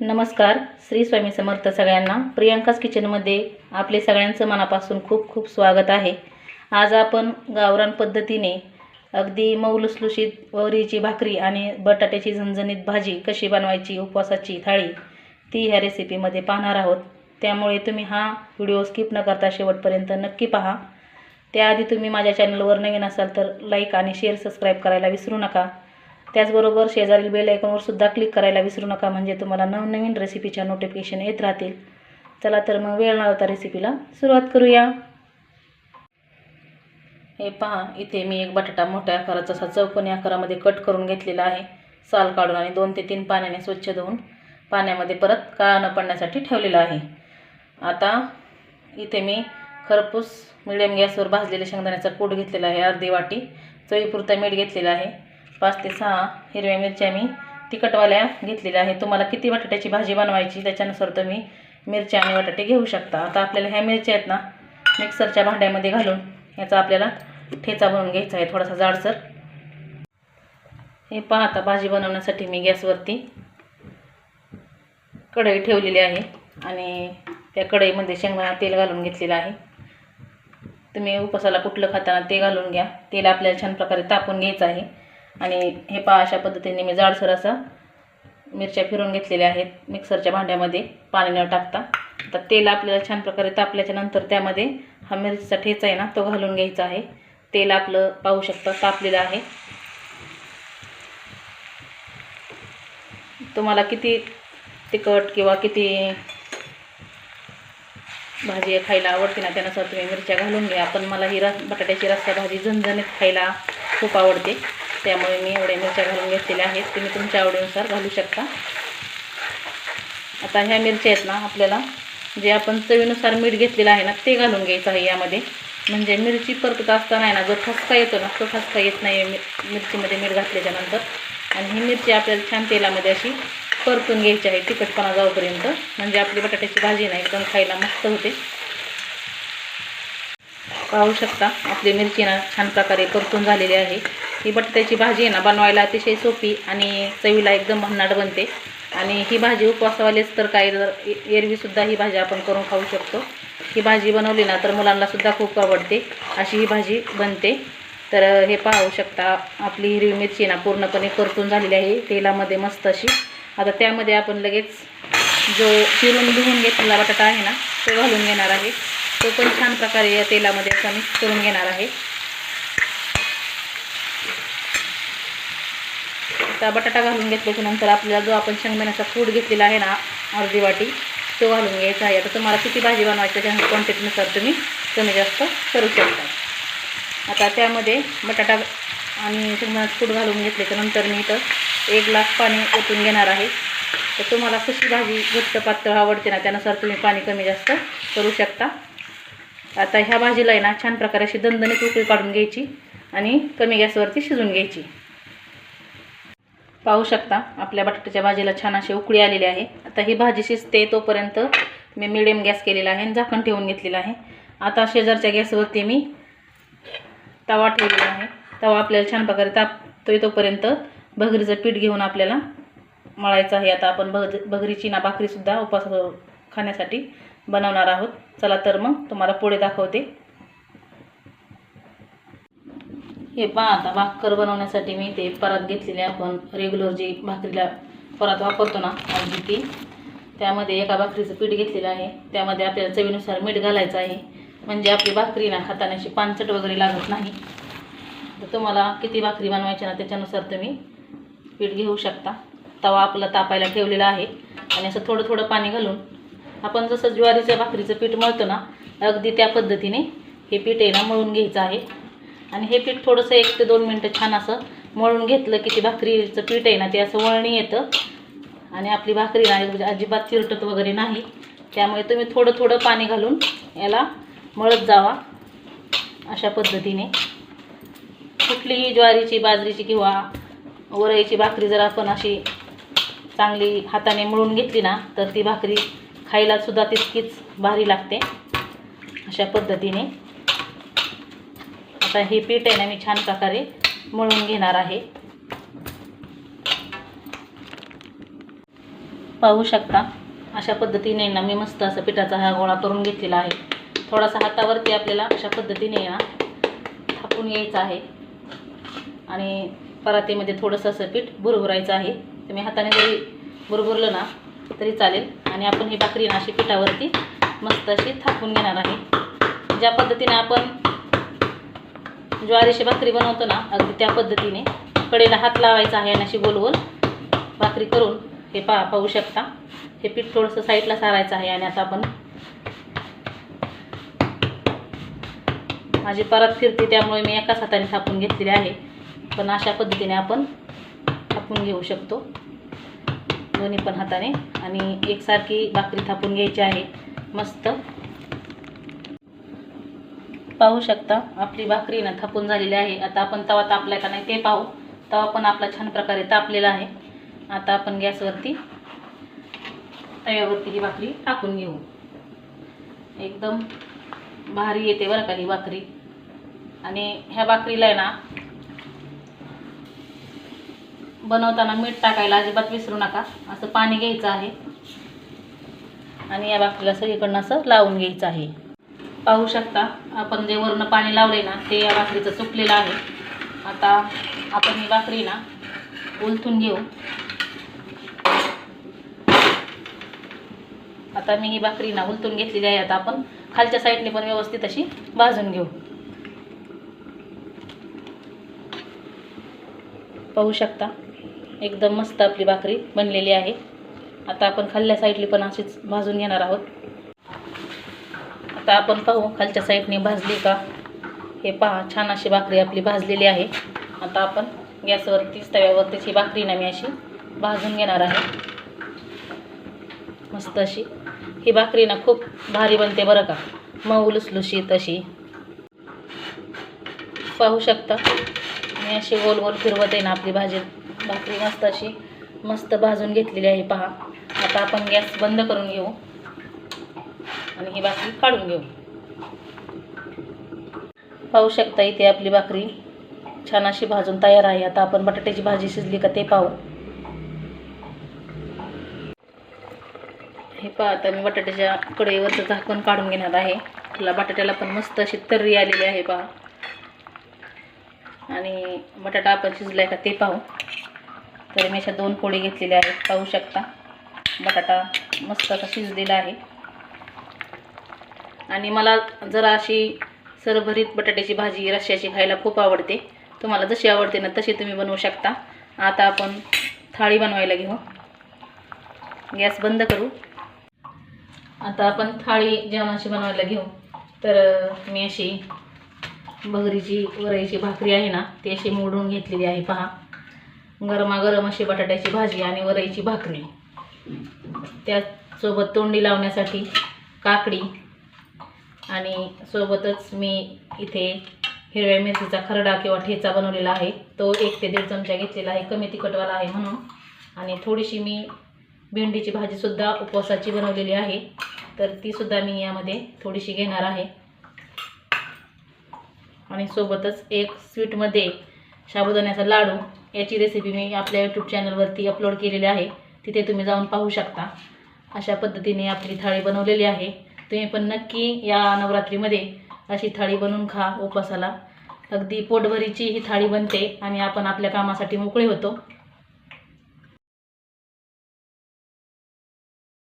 नमस्कार श्री स्वामी समर्थ सगळ्यांना. प्रियांकाच किचनमध्ये आपले सगळ्यांचं मनापासून खूप खूप स्वागत आहे. आज आपण गावरान पद्धतीने अगदी मऊ लुसलुशीत वरीची भाकरी आणि बटाट्याची झणझणीत भाजी कशी बनवायची उपवासाची थाळी ती ह्या रेसिपीमध्ये पाहणार आहोत. त्यामुळे तुम्ही हा व्हिडिओ स्किप न करता शेवटपर्यंत नक्की पहा. त्याआधी तुम्ही माझ्या चॅनलवर नवीन असाल तर लाईक आणि शेअर सबस्क्राईब करायला विसरू नका. त्याचबरोबर शेजारील बेल आयकॉनवर सुद्धा क्लिक करायला विसरू नका. म्हणजे तुम्हाला नवनवीन रेसिपीच्या नोटिफिकेशन येत राहतील. चला तर मग वेळ न रेसिपीला सुरुवात करूया. हे पहा इथे मी एक बटाटा मोठ्या आकाराचा असा चौकोनी आकारामध्ये कट करून घेतलेला आहे. साल काढून आणि दोन ते तीन पाण्याने स्वच्छ धुवून पाण्यामध्ये परत काळा न पडण्यासाठी ठेवलेला आहे. आता इथे मी खरपूस मिडियम गॅसवर भाजलेले शेंगदाण्याचा कूट घेतलेला आहे. अर्धी वाटी चवीपुरता मीठ घेतलेला आहे. पाच ते सहा हिरव्या मिरच्या मी तिखटवाल्या घेतलेल्या आहे तुम्हाला किती बटाट्याची भाजी बनवायची त्याच्यानुसार तुम्ही मिरच्या आणि बटाटे घेऊ शकता. आता आपल्याला ह्या मिरच्या आहेत ना मिक्सरच्या भांड्यामध्ये घालून याचा आपल्याला ठेचा बनवून घ्यायचा आहे थोडासा जाडसर. हे पहा आता भाजी बनवण्यासाठी मी गॅसवरती कढई ठेवलेली आहे आणि त्या कढईमध्ये शेंगदाणा तेल घालून घेतलेलं आहे. तुम्ही उपासाला कुठलं खाताना ते घालून घ्या. तेल आपल्याला छान प्रकारे तापून घ्यायचं आहे. आणि हे पहा अशा पद्धतीने मी जाडसर असा मिरच्या फिरून घेतलेल्या आहेत मिक्सरच्या भांड्यामध्ये पाणी न टाकता. आता तेल आपल्याला छान प्रकारे तापल्याच्या नंतर त्यामध्ये हा मिरचीचा ठेचा आहे ना तो घालून घ्यायचा आहे. तेल आपलं पाहू शकता तापलेलं आहे. तुम्हाला किती तिखट किंवा किती भाजी खायला आवडते ना त्यानुसार तुम्ही मिरच्या घालून घ्या. पण मला ही रस बटाट्याची रस्सा भाजी झणझणीत खायला खूप आवडते. त्यामुळे मी एवढ्या मिरच्या घालून घेतलेल्या आहेत तुम्ही तुमच्या आवडीनुसार घालू शकता. आता ह्या मिरच्या आहेत ना आपल्याला जे आपण चवीनुसार मीठ घेतलेलं आहे ना ते घालून घ्यायचं आहे यामध्ये. म्हणजे मिरची परतत असताना ना जो ठसका येतो ना तो ठसका येत नाही मिरचीमध्ये मीठ घातल्याच्यानंतर आणि ही मिरची आपल्याला छान तेलामध्ये अशी परतून घ्यायची आहे तिखटपणा जाऊपर्यंत. म्हणजे आपली बटाट्याची भाजी नाही एकदम खायला मस्त होते. पाहू शकता आपली मिरची ना छान प्रकारे परतून झालेली आहे. ही बटाट्याची भाजी आहे ना बनवायला अतिशय सोपी आणि चवीला एकदम भन्नाट बनते. आणि ही भाजी उपवासावालेच तर काही जर एरवीसुद्धा ही भाजी आपण करून खाऊ शकतो. ही भाजी बनवली ना तर मुलांनासुद्धा खूप आवडते. अशी ही भाजी बनते. तर हे पाहू शकता आपली हिरवी मिरची ना पूर्णपणे परतून झालेली आहे. तेलामध्ये मस्त अशी. आता त्यामध्ये आपण लगेच जो चिरून धुवून घेतलेला बटाटा आहे ना तो घालून घेणार आहे. तो पण छान प्रकारे या तेलामध्ये असा मिक्स करून घेणार आहे. आता बटाटा घालून घेतल्याच्या नंतर आपल्याला जो आपण शेंगदाण्याचा फूड घेतलेला आहे ना अर्धी वाटी तो घालून घ्यायचा आहे. आता तुम्हाला किती भाजी बनवायची त्या क्वांटिटीनुसार तुम्ही कमी जास्त करू शकता. आता त्यामध्ये बटाटा आणि शेंगदाण्याचं फूड घालून घेतल्याच्या नंतर मी इथं एक ग्लास पाणी ओतून घेणार आहे. तर तुम्हाला कशी भाजी घट्ट पातळ आवडते ना त्यानुसार तुम्ही पाणी कमी जास्त करू शकता. आता ह्या भाजीला आहे ना छान प्रकारे अशी दणदणीत उकळी काढून घ्यायची आणि कमी गॅसवरती शिजून घ्यायची. पाहू शकता. आपल्या बटाट्याच्या भाजीला छान अशी उकळी आलेली आहे. आता ही भाजी शिजते तोपर्यंत मी मिडियम गॅस केलेला आहे आणि झाकण ठेवून घेतलेला आहे. आता शेजारच्या गॅसवरती मी तवा ठेवलेला आहे. तवा आपल्याला छान प्रकारे तापतोय तोपर्यंत भगरीचं पीठ घेऊन आपल्याला मळायचं आहे. आता आपण भग भगरीची ना भाकरीसुद्धा उपास खाण्यासाठी बनवणार आहोत. चला तर मग तुम्हाला पुढे दाखवते. हे पहा आता भाकर बनवण्यासाठी मी ते परत घेतलेले आपण रेग्युलर जी भाकरीला परत वापरतो ना अगदी ती त्यामध्ये एका भाकरीचं पीठ घेतलेलं आहे. त्यामध्ये आपल्याला चवीनुसार मीठ घालायचं आहे. म्हणजे आपली भाकरी ना हाताने अशी पानचट वगैरे लागत नाही. तर तुम्हाला किती भाकरी बनवायची ना त्याच्यानुसार तुम्ही पीठ घेऊ शकता. तवा आपला तापायला ठेवलेला आहे. आणि असं थोडं थोडं पाणी घालून आपण जसं ज्वारीचं भाकरीचं पीठ मळतो ना अगदी त्या पद्धतीने हे पीठ आहे ना मळून घ्यायचं आहे. आणि हे पीठ थोडंसं एक ते दोन मिनटं छान असं मळून घेतलं की ती भाकरीचं पीठ आहे ना ते असं वळणी येतं. आणि आपली भाकरी ना म्हणजे अजिबात चिरटत वगैरे नाही. त्यामुळे तुम्ही थोडं थोडं पाणी घालून याला मळत जावा अशा पद्धतीने. कुठलीही ज्वारीची बाजरीची किंवा वरईची भाकरी जर आपण अशी चांगली हाताने मळून घेतली ना तर ती भाकरी खायलासुद्धा तितकीच भारी लागते. अशा पद्धतीने. आता हे पीठ आहे ना मी छान प्रकारे मळून घेणार आहे. पाहू शकता अशा पद्धतीने ना मी मस्त असं पिठाचा हा गोळा करून घेतलेला आहे. थोडासा हातावरती आपल्याला अशा पद्धतीने ना थापून यायचं आहे. आणि परातीमध्ये थोडंसं असं पीठ भुरभुरायचं आहे. तुम्ही हाताने जरी भुरभुरलं ना तरी चालेल. आणि आपण ही भाकरी ना अशी पिठावरती मस्त अशी थापून घेणार आहे. ज्या पद्धतीने आपण ज्वारीची भाकरी बनवतो ना अगदी त्या पद्धतीने कडेला हात लावायचा आहे आणि अशी गोल गोल भाकरी करून हे पा पाहू शकता. हे पीठ थोडंसं साईडला सारायचं आहे आणि आता आपण माझी परत फिरते त्यामुळे मी एकाच हाताने थापून घेतलेली आहे. पण अशा पद्धतीने आपण थापून घेऊ शकतो. दोन्ही पण हाताने. आणि एकसारखी भाकरी थापून घ्यायची आहे. मस्त. पाहू शकता. आपली भाकरी ना थापून झालेली आहे. आता आपण तवा तापलाय का नाही ते पाहू. तवा पण आपला छान प्रकारे तापलेला आहे. आता आपण गॅसवरती तव्यावरती ही भाकरी टाकून घेऊ. एकदम भारी येते बरं का ही भाकरी. आणि ह्या भाकरीला आहे ना बनवताना मीठ टाकायला अजिबात विसरू नका. असं पाणी घ्यायचं आहे. आणि या भाकरीला सगळीकडनं असं लावून घ्यायचं आहे. पाहू शकता. आपण जे वरनं पाणी लावले ना ते या भाकरीचं सुकलेलं आहे. आता आपण ही भाकरी ना उलथून घेऊ. आता मी ही भाकरी ना उलथून घेतलेली आहे. आता आपण खालच्या साईडने पण व्यवस्थित अशी भाजून घेऊ. पाहू शकता. एकदम मस्त आपली भाकरी बनलेली आहे. आता आपण खाल्ल्या साईडली पण अशीच भाजून घेणार आहोत. आता आपण पाहू खालच्या साईडने भाजली का? हे पहा छान अशी भाकरी आपली भाजलेली आहे. आता आपण गॅसवरतीच तव्यावरतीच ही भाकरी ना मी अशी भाजून घेणार आहे. मस्त अशी. ही भाकरी ना खूप भारी बनते बरं का. मऊ लुसलुशीत अशी. पाहू शकता? मी अशी गोल गोल फिरवत आहे ना आपली भाजी. भाकरी मस्त अशी मस्त भाजून घेतलेली आहे पहा. आता आपण गॅस बंद करून घेऊ. आणि ही भाकरी काढून घेऊ. पाहू शकता इथे आपली भाकरी छान अशी भाजून तयार आहे. आता आपण बटाट्याची भाजी शिजली का ते पाहू. हे पहा आता मी बटाट्याच्या कढईवरचं झाकण काढून घेणार आहे. त्याला बटाट्याला पण मस्त अशी तर्री आलेली आहे पहा. आणि बटाटा आपण शिजलाय का ते पाहू. तर मी अशा दोन पोळी घेतलेल्या आहेत. पाहू शकता. बटाटा मस्त असा शिजलेला आहे. आणि मला जरा अशी सरभरीत बटाट्याची भाजी रश्श्याची खायला खूप आवडते. तुम्हाला जशी आवडते ना तशी तुम्ही बनवू शकता. आता आपण थाळी बनवायला घेऊ. गॅस बंद करू. आता आपण थाळी जेवणाची बनवायला घेऊ. तर मी अशी भगरीची वरईची भाकरी आहे ना ती अशी मोडून घेतलेली आहे. पहा. गरमागरम अशी बटाट्याची भाजी आणि वरईची भाकरी. त्यासोबत तोंडी लावण्यासाठी काकडी आणि सोबतच मी इथे हिरव्या मिरचीचा खरडा किंवा ठेचा बनवलेला आहे. तो एक ते दीड चमचा घेतलेला आहे. कमी तिखटवाला आहे म्हणून. आणि थोडीशी मी भेंडीची भाजीसुद्धा उपवासाची बनवलेली आहे. तर तीसुद्धा मी यामध्ये थोडीशी घेणार आहे. आणि सोबतच एक स्वीटमध्ये साबुदाण्याचा लाडू. याची रेसिपी मी आपल्या यूट्यूब चॅनलवरती अपलोड केलेली आहे. तिथे तुम्ही जाऊन पाहू शकता. अशा पद्धतीने आपली थाळी बनवलेली आहे. तुम्ही पण नक्की या नवरात्रीमध्ये अशी थाळी बनवून खा उपवासाला. अगदी पोटभरीची ही थाळी बनते आणि आपण आपल्या कामासाठी मोकळे होतो.